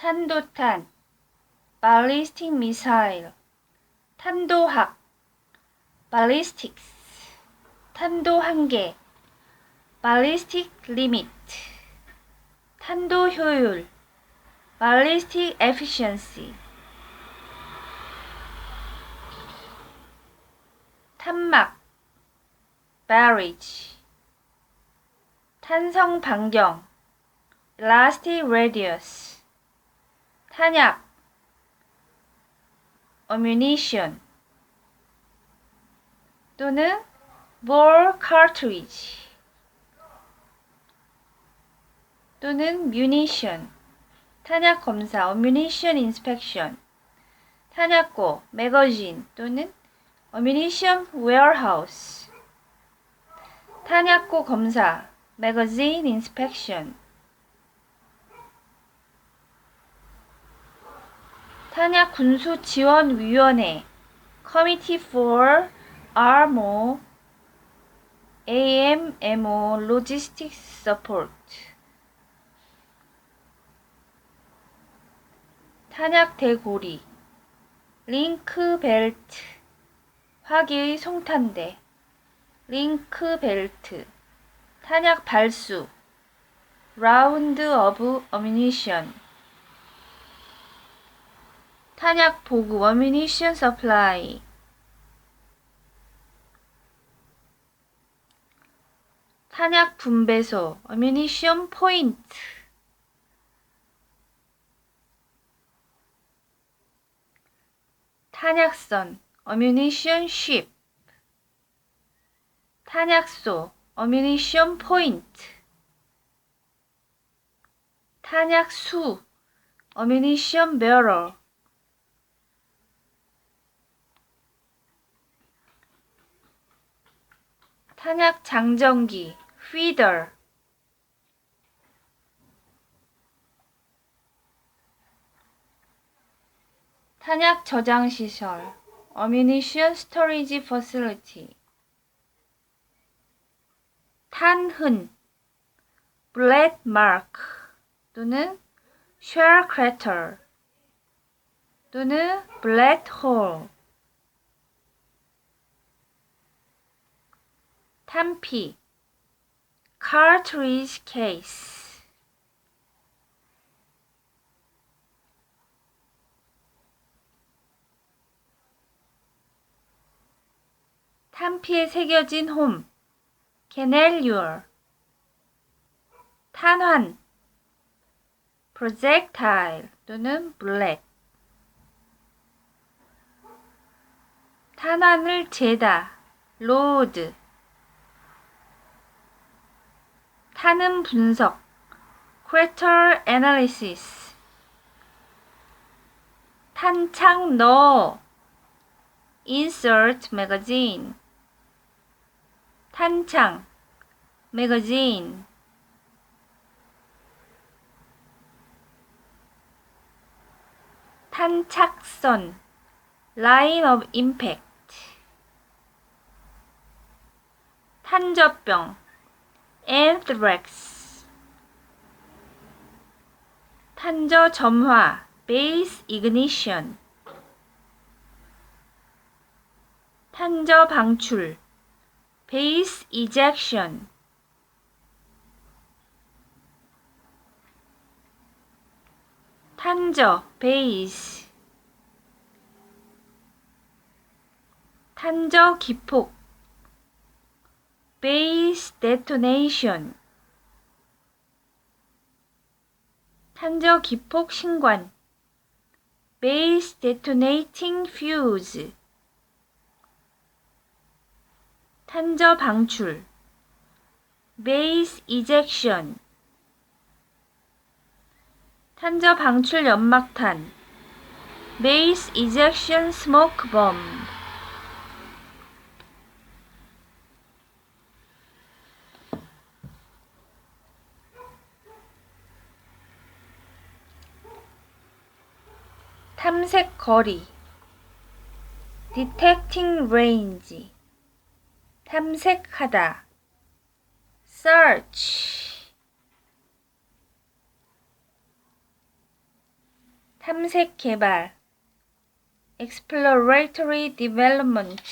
탄도탄 ballistic missile 탄도학 ballistics 탄도 한계 ballistic limit 탄도 효율 ballistic efficiency 탄막 barrage 탄성 반경 elastic radius 탄약 ammunition 또는 ball cartridge 또는 munition 탄약 검사 ammunition inspection 탄약고 magazine 또는 ammunition warehouse 탄약고 검사 magazine inspection 탄약 군수 지원 위원회 Committee for Armor AMMO Logistics Support. 탄약 대고리 링크 벨트 화기의 송탄대 링크 벨트 탄약 발수 라운드 오브 어미니션 탄약 보급 어미니션 서플라이. 탄약 분배소 어미니션 포인트. 탄약선 어뮤니션 쉽 탄약소 어뮤니션 포인트. 탄약수 어뮤니션 베러 탄약 장전기 feeder 탄약 저장 시설 ammunition storage facility 탄흔 black mark 또는 shell crater 또는 black hole 탄피. Cartridge case. 탄피에 새겨진 홈, 캐넬유얼, 탄환, 프로젝타일 또는 블랙, 탄환을 재다, 로 드, 탄음 분석, crater analysis, 탄창 넣어, insert magazine, 탄창, magazine, 탄착선, line of impact, 탄저병, anthrax, 탄저 점화, base ignition, 탄저 방출, base ejection, 탄저, base, 탄저 기폭, base detonation, 탄저 기폭 신관, base detonating fuse, 탄저 방출 base ejection 탄저 방출 연막탄 base ejection smoke bomb 탐색 거리 detecting range 탐색하다 search 탐색 개발 exploratory development